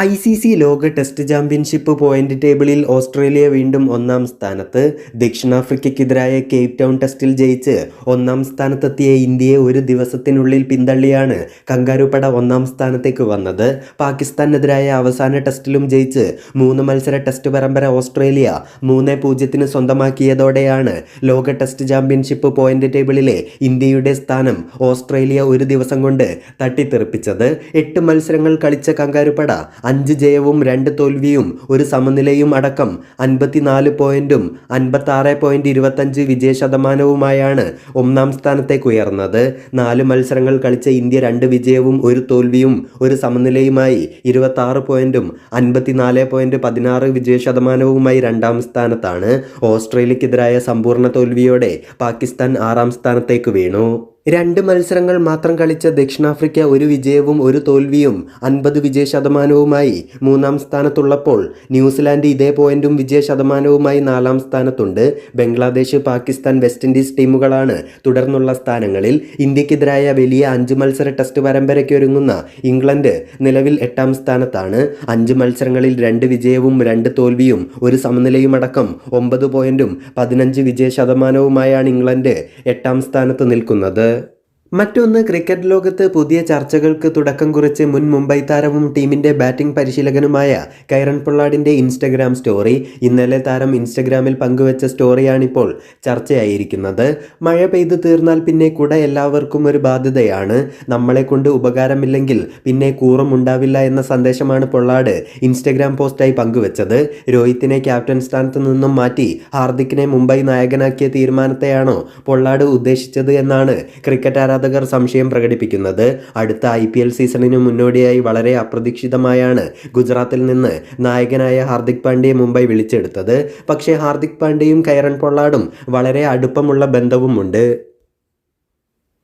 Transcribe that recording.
I C C ലോക test championship point ടേബിളിൽ Australia വീണ്ടും ഒന്നാം സ്ഥാനത്ത്. ദക്ഷിണാഫ്രിക്കയ്ക്കെതിരായ കേപ്പ് ടൗൺ ടെസ്റ്റിൽ ജയിച്ച് ഒന്നാം സ്ഥാനത്തെത്തിയ ഇന്ത്യയെ ഒരു ദിവസത്തിനുള്ളിൽ പിന്തള്ളിയാണ് കങ്കാരുപട ഒന്നാം സ്ഥാനത്തേക്ക് വന്നത്. പാകിസ്ഥാനെതിരായ അവസാന ടെസ്റ്റിലും ജയിച്ച് മൂന്ന് മത്സര ടെസ്റ്റ് പരമ്പര ഓസ്ട്രേലിയ മൂന്ന് പൂജ്യത്തിന് സ്വന്തമാക്കിയതോടെയാണ് ലോക ടെസ്റ്റ് ചാമ്പ്യൻഷിപ്പ് പോയിന്റ് ടേബിളിലെ ഇന്ത്യയുടെ സ്ഥാനം ഓസ്ട്രേലിയ ഒരു ദിവസം കൊണ്ട് തട്ടിത്തെറിപ്പിച്ചത്. എട്ട് മത്സരങ്ങൾ കളിച്ച കങ്കാരുപട അഞ്ച് ജയവും രണ്ട് തോൽവിയും ഒരു സമനിലയും അടക്കം അൻപത്തിനാല് പോയിന്റും അൻപത്താറ് പോയിന്റ് ഇരുപത്തഞ്ച് വിജയ ശതമാനവുമായാണ് ഒന്നാം സ്ഥാനത്തേക്ക് ഉയർന്നത്. നാല് മത്സരങ്ങൾ കളിച്ച ഇന്ത്യ രണ്ട് വിജയവും ഒരു തോൽവിയും ഒരു സമനിലയുമായി ഇരുപത്തി ആറ് പോയിന്റും അൻപത്തിനാല് പോയിന്റ് പതിനാറ് വിജയ ശതമാനവുമായി രണ്ടാം സ്ഥാനത്താണ്. ഓസ്ട്രേലിയക്കെതിരായ സമ്പൂർണ തോൽവിയോടെ പാകിസ്ഥാൻ ആറാം സ്ഥാനത്തേക്ക് വീണു. രണ്ട് മത്സരങ്ങൾ മാത്രം കളിച്ച ദക്ഷിണാഫ്രിക്ക ഒരു വിജയവും ഒരു തോൽവിയും അൻപത് വിജയ ശതമാനവുമായി മൂന്നാം സ്ഥാനത്തുള്ളപ്പോൾ ന്യൂസിലാൻഡ് ഇതേ പോയിന്റും വിജയ ശതമാനവുമായി നാലാം സ്ഥാനത്തുണ്ട്. ബംഗ്ലാദേശ് പാകിസ്ഥാൻ വെസ്റ്റ് ഇൻഡീസ് ടീമുകളാണ് തുടർന്നുള്ള സ്ഥാനങ്ങളിൽ. ഇന്ത്യക്കെതിരായ വലിയ അഞ്ച് മത്സര ടെസ്റ്റ് പരമ്പരയ്ക്ക് ഒരുങ്ങുന്ന ഇംഗ്ലണ്ട് നിലവിൽ എട്ടാം സ്ഥാനത്താണ്. അഞ്ച് മത്സരങ്ങളിൽ രണ്ട് വിജയവും രണ്ട് തോൽവിയും ഒരു സമനിലയുമടക്കം ഒമ്പത് പോയിന്റും പതിനഞ്ച് വിജയ ശതമാനവുമായാണ് ഇംഗ്ലണ്ട് എട്ടാം സ്ഥാനത്ത് നിൽക്കുന്നത്. മറ്റൊന്ന് ക്രിക്കറ്റ് ലോകത്ത് പുതിയ ചർച്ചകൾക്ക് തുടക്കം കുറിച്ച് മുൻ മുംബൈ താരവും ടീമിന്റെ ബാറ്റിംഗ് പരിശീലകനുമായ കൈറൺ പൊള്ളാടിന്റെ ഇൻസ്റ്റഗ്രാം സ്റ്റോറി. ഇന്നലെ താരം ഇൻസ്റ്റഗ്രാമിൽ പങ്കുവച്ച സ്റ്റോറിയാണിപ്പോൾ ചർച്ചയായിരിക്കുന്നത്. മഴ പെയ്തു തീർന്നാൽ പിന്നെ കുട എല്ലാവർക്കും ഒരു ബാധ്യതയാണ്. നമ്മളെ കൊണ്ട് ഉപകാരമില്ലെങ്കിൽ പിന്നെ കൂറും ഉണ്ടാവില്ല എന്ന സന്ദേശമാണ് പൊള്ളാട് ഇൻസ്റ്റഗ്രാം പോസ്റ്റായി പങ്കുവച്ചത്. രോഹിത്തിനെ ക്യാപ്റ്റൻ സ്ഥാനത്ത് നിന്നും മാറ്റി ഹാർദിക്കിനെ മുംബൈ നായകനാക്കിയ തീരുമാനത്തെയാണോ പൊള്ളാട് ഉദ്ദേശിച്ചത് എന്നാണ് ക്രിക്കറ്റ് ആരാധകർ സംശയം പ്രകടിപ്പിക്കുന്നത് അടുത്ത ഐ പി എൽ സീസണിന് മുന്നോടിയായി വളരെ അപ്രതീക്ഷിതമായാണ് ഗുജറാത്തിൽ നിന്ന് നായകനായ ഹാർദിക് പാണ്ഡ്യയെ മുംബൈ വിളിച്ചെടുത്തത്. പക്ഷേ ഹാർദിക് പാണ്ഡ്യയും കൈറൺ പൊള്ളാടും വളരെ അടുപ്പമുള്ള ബന്ധവുമുണ്ട്.